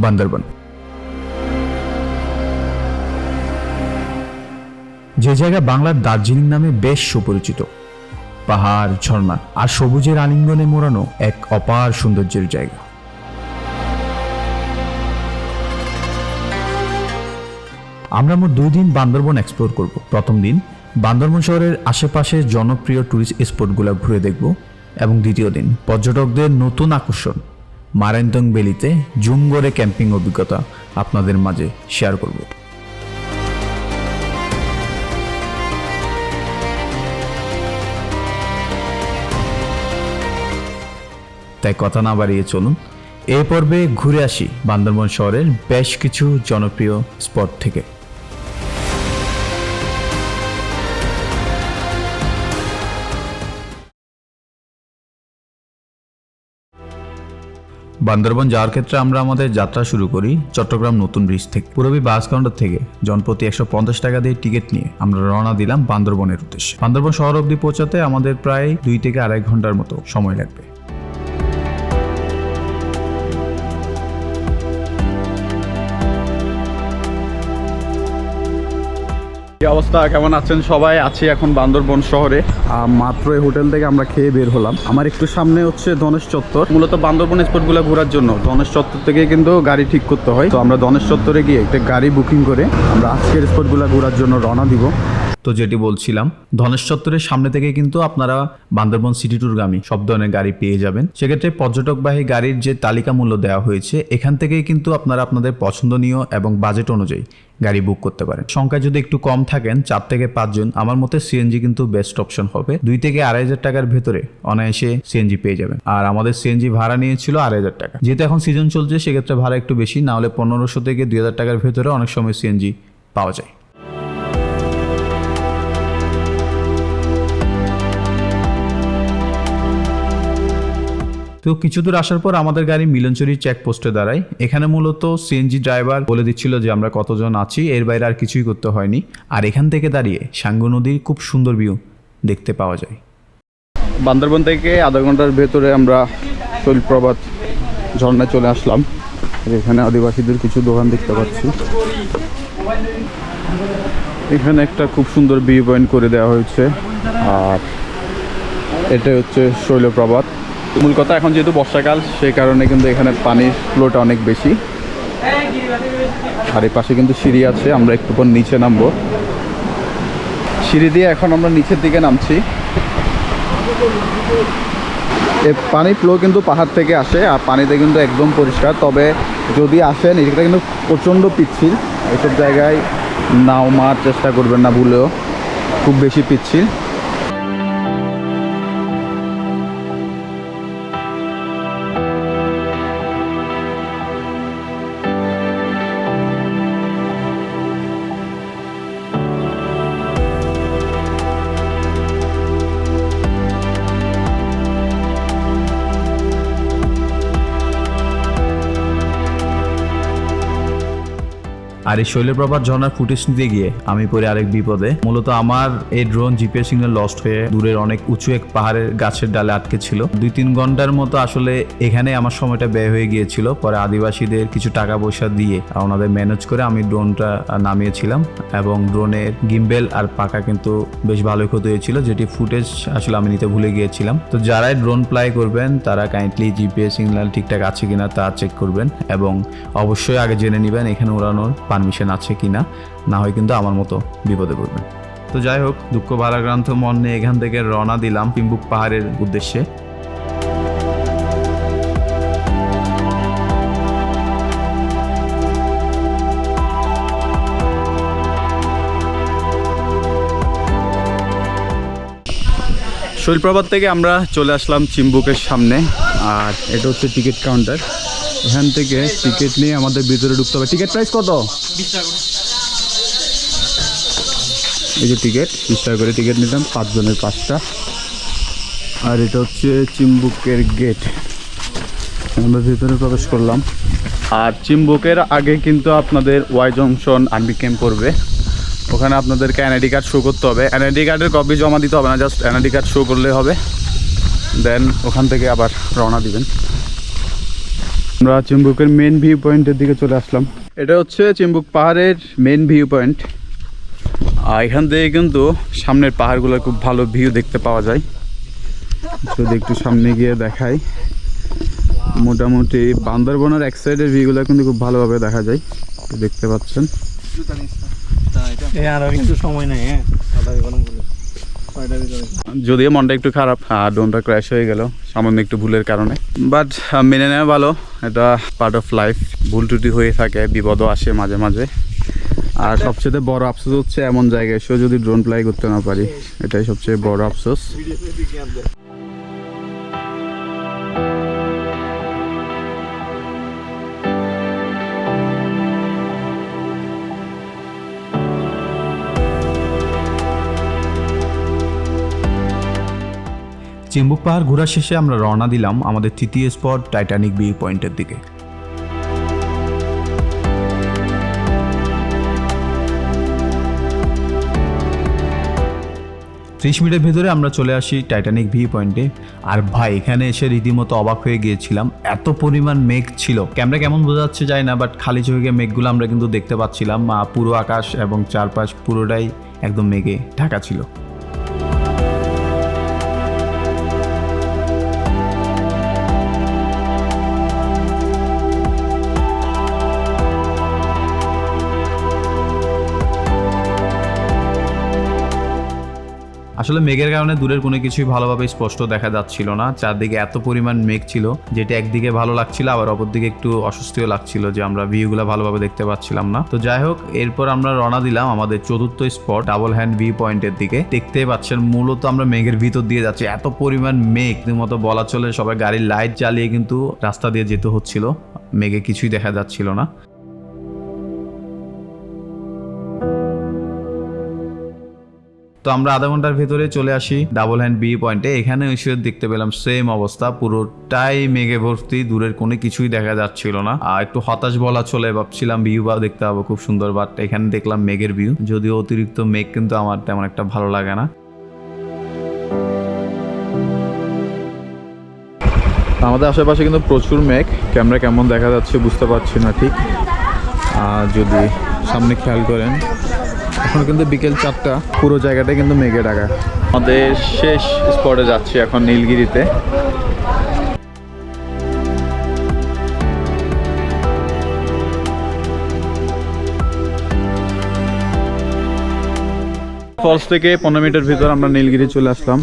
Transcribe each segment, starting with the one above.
বান্দরবন। যে জায়গা বাংলার দার্জিলিং নামে বেশ সুপরিচিত। পাহাড়, ঝর্ণা আর সবুজের আলিঙ্গনে মোড়ানো এক অপার সৌন্দর্যের জায়গা। আমরা মোট দুই দিন বান্দরবন এক্সপ্লোর করব। প্রথম দিন বান্দরবন শহরের আশেপাশে জনপ্রিয় ট্যুরিস্ট স্পটগুলো ঘুরে দেখব এবং দ্বিতীয় দিন পর্যটকদের নতুন আকর্ষণ মারেন্তং বেলিতে জুমগড়ে ক্যাম্পিং অভিজ্ঞতা আপনাদের মাঝে শেয়ার করব। তাই কথা না বাড়িয়ে চলুন। এই পর্বে ঘুরে আসি বান্দরবন শহরের বেশ কিছু জনপ্রিয় স্পট থেকে। বান্দরবন যাওয়ার ক্ষেত্রে আমরা আমাদের যাত্রা শুরু করি চট্টগ্রাম নতুন ব্রিজ থেকে। পুরবী বাস কাউন্টার থেকে জনপ্রতি একশো পঞ্চাশ টাকা দিয়ে টিকিট নিয়ে আমরা রওনা দিলাম বান্দরবনের উদ্দেশ্যে। বান্দরবন শহর অবধি পৌঁছাতে আমাদের প্রায় দুই থেকে আড়াই ঘণ্টার মতো সময় লাগবে। কি অবস্থা? কেমন আছেন সবাই? আছি এখন বান্দরবন শহরে। মাত্র এই হোটেল থেকে আমরা খেয়ে বের হলাম। আমার একটু সামনে হচ্ছে ধনেশ চত্বর। মূলত বান্দরবন স্পটগুলো ঘোরার জন্য। ধনেশ চত্বর থেকে কিন্তু গাড়ি ঠিক করতে হয়। তো আমরা ধনেশ চত্বরে গিয়ে একটা গাড়ি বুকিং করে আমরা আজকের স্পটগুলো ঘোরার জন্য রওনা দিব। তো যেটি বলছিলাম, ধনেশ চত্বরের সামনে থেকে কিন্তু আপনারা বান্দরবন সিটি ট্যুরগামী সব ধরনের গাড়ি পেয়ে যাবেন। সেক্ষেত্রে পর্যটকবাহী গাড়ির যে তালিকা মূল্য দেওয়া হয়েছে, এখান থেকেই কিন্তু আপনারা আপনাদের পছন্দনীয় এবং বাজেট অনুযায়ী গাড়ি বুক করতে পারেন। সংখ্যায় যদি একটু কম থাকেন, চার থেকে পাঁচজন আমার মতে সিএনজি কিন্তু বেস্ট অপশন হবে। দুই থেকে আড়াই হাজার টাকার ভেতরে অনায়াসে সিএনজি পেয়ে যাবেন। আর আমাদের সিএনজি ভাড়া নিয়েছিল আড়াই হাজার টাকা। যেহেতু এখন সিজন চলছে, সেক্ষেত্রে ভাড়া একটু বেশি না হলে পনেরোশো থেকে দুই হাজার টাকার ভেতরে অনেক সময় সিএনজি পাওয়া যায়। তো কিছু দূর আসার পর আমাদের গাড়ি মিলনচুরি চেকপোস্টে দাঁড়ায়। এখানে মূলত সিএনজি ড্রাইভার বলে দিচ্ছিল যে, আমরা কতজন আছি, এর বাইরে আর কিছুই করতে হয়নি। আর এখান থেকে দাঁড়িয়ে সাঙ্গু নদীর খুব সুন্দর ভিউ দেখতে পাওয়া যায়। বান্দরবন থেকে আধা ঘণ্টার ভেতরে আমরা শৈলপ্রপাত ঝর্ণায় চলে আসলাম। এখানে আদিবাসীদের কিছু দোকান দেখতে পাচ্ছি। এখানে একটা খুব সুন্দর ভিউ পয়েন্ট করে দেওয়া হয়েছে। আর এটা হচ্ছে শৈলপ্রপাত। মূল কথা, এখন যেহেতু বর্ষাকাল সেই কারণে কিন্তু এখানে পানির ফ্লোটা অনেক বেশি। আর এই পাশে কিন্তু সিঁড়ি আছে, আমরা একটু পর নিচে নামবো। সিঁড়ি দিয়ে এখন আমরা নিচের দিকে নামছি। এ পানি ফ্লো কিন্তু পাহাড় থেকে আসে, আর পানিতে কিন্তু একদম পরিষ্কার। তবে যদি আসেন এটা কিন্তু প্রচণ্ড পিচ্ছিল। এসব জায়গায় নাও মার চেষ্টা করবেন না ভুলেও। খুব বেশি পিচ্ছিল। আর এই শৈলপ্রপাত ঝর্ণার ফুটেজ নিতে গিয়ে আমি পরে আরেক বিপদে। মূলত আমার এই ড্রোন জিপিএস সিগন্যাল লস্ট হয়ে দূরের অনেক উঁচু এক পাহাড়ের গাছের ডালে আটকে ছিল। দুই তিন ঘণ্টার মতো আসলে এখানে আমার সময়টা ব্যয় হয়ে গিয়েছিল। পরে আদিবাসীদের কিছু টাকা পয়সা দিয়ে ওনাদের ম্যানেজ করে আমি ড্রোনটা নামিয়েছিলাম এবং ড্রোনের গিম্বেল আর পাকা কিন্তু বেশ ভালোই ক্ষতি হয়েছিল, যেটি ফুটেজ আসলে আমি নিতে ভুলে গিয়েছিলাম। তো যারাই ড্রোন প্লাই করবেন, তারা কাইন্ডলি জিপিএস সিগন্যাল ঠিকঠাক আছে কিনা তা চেক করবেন এবং অবশ্যই আগে জেনে নেবেন এখানে উড়ানোর পারমিশন আছে কিনা না হয় কিন্তু আমার মতো বিপদে পড়বেন। তো যাই হোক, দুঃখ ভারাক্রান্ত মন নিয়ে এখান থেকে রওনা দিলাম পিম্বুক পাহাড়ের উদ্দেশ্যে। শৈলপ্রপাত থেকে আমরা চলে আসলাম চিম্বুকের সামনে, আর এটা হচ্ছে টিকিট কাউন্টার। এখান থেকে টিকিট নিয়ে আমাদের ভিতরে ঢুকতে হবে। টিকিট প্রাইস কত? এই যে টিকিট বিশ টাকা করে টিকিট নিলাম, পাঁচজনের পাঁচটা। আর এটা হচ্ছে চিম্বুকের গেট আমরা ভিতরে প্রবেশ করলাম। আর চিম্বুকের আগে কিন্তু আপনাদের ওয়াই জংশন আর্মি ক্যাম্প পড়বে। ওখানে আপনাদেরকে এনআইডি কার্ড শো করতে হবে। এনআইডি কার্ডের কপি জমা দিতে হবে না জাস্ট এনআইডি কার্ড শো করলে হবে। দেন ওখান থেকে আবার রওনা দিবেন। আমরা চিম্বুকের মেন ভিউ পয়েন্টের দিকে চলে আসলাম। এটা হচ্ছে চিম্বুক পাহাড়ের মেন ভিউ পয়েন্ট আর এখান থেকে কিন্তু সামনের পাহাড়গুলোর খুব ভালো ভিউ দেখতে পাওয়া যায়। যদি একটু সামনে গিয়ে দেখাই, মোটামুটি বান্দরবনের এক সাইডের ভিউগুলো কিন্তু খুব ভালোভাবে দেখা যায়। দেখতে পাচ্ছেন? সময় নেই হ্যাঁ। যদিও মনটা একটু খারাপ আর ড্রোনটা ক্র্যাশ হয়ে গেল, সামান্য একটু ভুলের কারণে। বাট মেনে নেওয়া ভালো, এটা পার্ট অফ লাইফ ভুল টুটি হয়ে থাকে, বিপদও আসে মাঝে মাঝে। আর সবচেয়ে বড় আফসোস হচ্ছে এমন জায়গায় এসেও যদি ড্রোন ফ্লাই করতে না পারি, এটাই সবচেয়ে বড় আফসোস। চিম্বুক পাহাড় ঘোরা শেষে আমরা রওনা দিলাম আমাদের তৃতীয় স্পট টাইটানিক ভিউ পয়েন্টের দিকে। ত্রিশ মিনিটের ভেতরে আমরা চলে আসি টাইটানিক ভিউ পয়েন্টে। আর ভাই, এখানে এসে রীতিমতো অবাক হয়ে গিয়েছিলাম। এত পরিমাণ মেঘ ছিল। ক্যামেরা কেমন বোঝা যাচ্ছে যায় না বাট খালি চোখে মেঘগুলো আমরা কিন্তু দেখতে পাচ্ছিলাম। পুরো আকাশ এবং চারপাশ পুরোটাই একদম মেঘে ঢাকা ছিল। আসলে মেঘের কারণে দূরের কোনো কিছুই ভালোভাবে স্পষ্ট দেখা যাচ্ছিল না। চারদিকে এত পরিমাণ মেঘ ছিল, যেটা একদিকে ভালো লাগছিল, আবার অপরদিকে একটু অস্বস্তিও লাগছিল যে আমরা ভিউগুলো ভালোভাবে দেখতে পাচ্ছিলাম না। তো যাই হোক, এরপর আমরা রওনা দিলাম আমাদের চতুর্থ স্পট ডাবল হ্যান্ড ভিউ পয়েন্টের দিকে। দেখতে পাচ্ছেন, মূলত আমরা মেঘের ভিতর দিয়ে যাচ্ছি। এত পরিমাণ মেঘ মতো বলা চলে সবাই গাড়ির লাইট জ্বালিয়ে কিন্তু রাস্তা দিয়ে যেতে হচ্ছিল। মেঘে কিছুই দেখা যাচ্ছিল না। তো আমরা আধা ঘণ্টার ভেতরে চলে আসি ডাবল হ্যান্ড বি পয়েন্টে এখানে এসে দেখতে পেলাম সেম অবস্থা, পুরোটাই মেঘে ভর্তি, দূরের কোনো কিছুই দেখা যাচ্ছিল না। আর একটু হতাশ বলা চলে, ভাবছিলাম ভিউ বা দেখতে পাবো খুব সুন্দর বাট এখানে দেখলাম মেঘের ভিউ যদিও অতিরিক্ত মেঘ কিন্তু আমার তেমন একটা ভালো লাগে না। আমাদের আশেপাশে কিন্তু প্রচুর মেঘ ক্যামেরা কেমন দেখা যাচ্ছে বুঝতে পারছি না ঠিক। আর যদি সামনে খেয়াল করেন এখন কিন্তু বিকেল চারটা। পুরো জায়গাটা কিন্তু মেঘে ঢাকা। আমাদের শেষ স্পটে যাচ্ছি এখন নীলগিরিতে। ফলস থেকে পনেরো মিনিটের ভিতর আমরা নীলগিরি চলে আসলাম।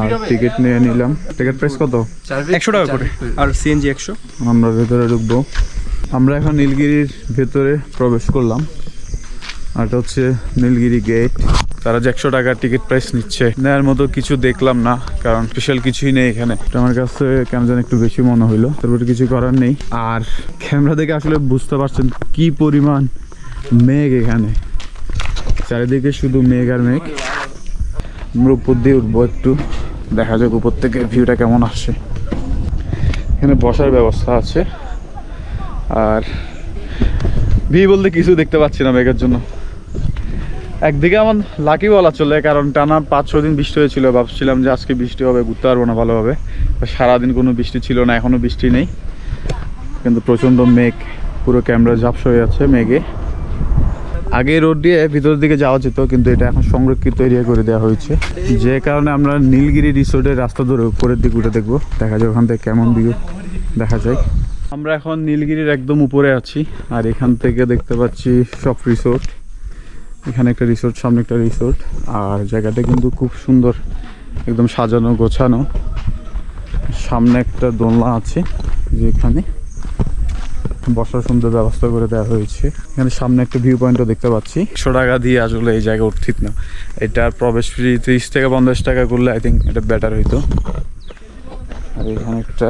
আর টিকিট নিয়ে নিলাম। টিকিট প্রাইস কত? একশো টাকা করে। আর সিএনজি একশো। আমরা ভেতরে ঢুকবো। আমরা এখন নীলগিরির ভেতরে প্রবেশ করলাম। আর হচ্ছে নীলগিরি গেট তারা যে একশো টাকার টিকিট প্রাইস নিচ্ছে নেওয়ার মতো কিছু দেখলাম না, কারণ স্পেশাল কিছুই নেই এখানে। আমার কাছে কেন যেন একটু বেশি মনে হইল, তারপরে কিছু করার নেই। আর ক্যামেরা দেখে আসলে বুঝতে পারছেন কি পরিমাণ মেঘ এখানে। চারিদিকে শুধু মেঘ আর মেঘ। আমরা উপর দিয়ে উঠবো একটু, দেখা যাক উপর থেকে ভিউটা কেমন আসে। এখানে বসার ব্যবস্থা আছে। আর ভি বলতে কিছু দেখতে পাচ্ছি না মেঘের জন্য। একদিকে আমার লাকি বলা চলে কারণ টানা পাঁচ ছ দিন বৃষ্টি হয়েছিল, ভাবছিলাম যে আজকে বৃষ্টি হবে, ঘুরতে পারব না ভালোভাবে। সারাদিন কোনো বৃষ্টি ছিল না এখনও বৃষ্টি নেই। কিন্তু প্রচণ্ড মেঘ, পুরো ক্যামেরা ঝাপস হয়ে আছে মেঘে। আগে রোড দিয়ে ভিতরের দিকে যাওয়া যেত, কিন্তু এটা এখন সংরক্ষিত এরিয়া করে দেওয়া হয়েছে। যে কারণে আমরা নীলগিরি রিসোর্টের রাস্তা ধরে উপরের দিকে উঠে দেখব, দেখা যায় ওখান থেকে কেমন ভিউ দেখা যায়। আমরা এখন নীলগিরির একদম উপরে আছি, আর এখান থেকে দেখতে পাচ্ছি সব রিসোর্ট এখানে একটা রিসোর্ট সামনে একটা রিসোর্ট আর জায়গাটা কিন্তু খুব সুন্দর, একদম সাজানো, গোছানো। সামনে একটা দোলনা আছে যেখানে বসার সুন্দর ব্যবস্থা করে দেওয়া হয়েছে। এখানে সামনে একটা ভিউ পয়েন্টও দেখতে পাচ্ছি। একশো টাকা দিয়ে আসলে এই জায়গা উঠিত না। এটা প্রবেশ ফ্রি তিরিশ থেকে পঞ্চাশ টাকা করলে আই থিঙ্ক এটা বেটার হইতো। আর এখানে একটা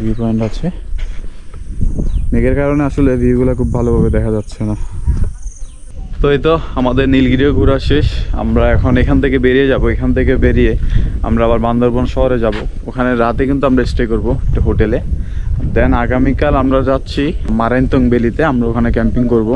ভিউ পয়েন্ট আছে। মেঘের কারণে আসলে ভিউগুলো খুব ভালোভাবে দেখা যাচ্ছে না। তো এই তো, আমাদের নীলগিরিও ঘোরা শেষ। আমরা এখন এখান থেকে বেরিয়ে যাব, এখান থেকে বেরিয়ে আমরা আবার বান্দরবন শহরে যাব। ওখানে রাতে কিন্তু আমরা স্টে করব একটা হোটেলে দেন আগামীকাল আমরা যাচ্ছি মারাইনতং বেলিতে, আমরা ওখানে ক্যাম্পিং করব।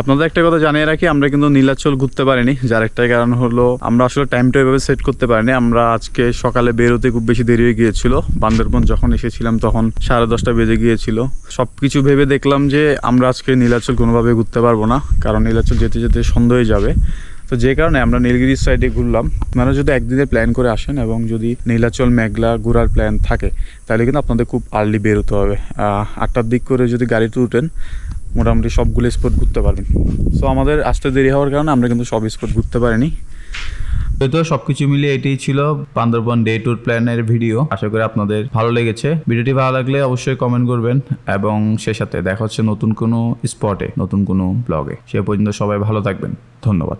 আপনাদের একটা কথা জানিয়ে রাখি, আমরা কিন্তু নীলাচল ঘুরতে পারিনি, যার একটাই কারণ হলো আমরা আসলে টাইমটা এভাবে সেট করতে পারিনি। আমরা আজকে সকালে বেরোতে খুব বেশি দেরি হয়ে গিয়েছিল। বান্দরবন যখন এসেছিলাম তখন সাড়ে দশটা বেজে গিয়েছিল। সব কিছু ভেবে দেখলাম যে আমরা আজকে নীলাচল কোনোভাবে ঘুরতে পারব না, কারণ নীলাচল যেতে যেতে সন্ধ্যা হয়ে যাবে। তো যে কারণে আমরা নীলগিরির সাইডে ঘুরলাম। আপনারা যদি একদিনের প্ল্যান করে আসেন এবং যদি নীলাচল, মেঘলা, ঘোরার প্ল্যান থাকে, তাহলে কিন্তু আপনাদের খুব আর্লি বেরোতে হবে। আটটার দিক করে যদি গাড়িতে উঠেন, মোটামুটি সবগুলো স্পট ঘুরতে পারবেন। সো আমাদের আসতে দেরি হওয়ার কারণে আমরা কিন্তু সব স্পট ঘুরতে পারিনি। তো সবকিছু মিলিয়ে এটাই ছিল বান্দরবন ডে ট্যুর প্ল্যানের ভিডিও আশা করি আপনাদের ভালো লেগেছে। ভিডিওটি ভালো লাগলে অবশ্যই কমেন্ট করবেন এবং সে সাথে দেখা হচ্ছে নতুন কোনো স্পটে নতুন কোনো ব্লগে সে পর্যন্ত সবাই ভালো থাকবেন। ধন্যবাদ।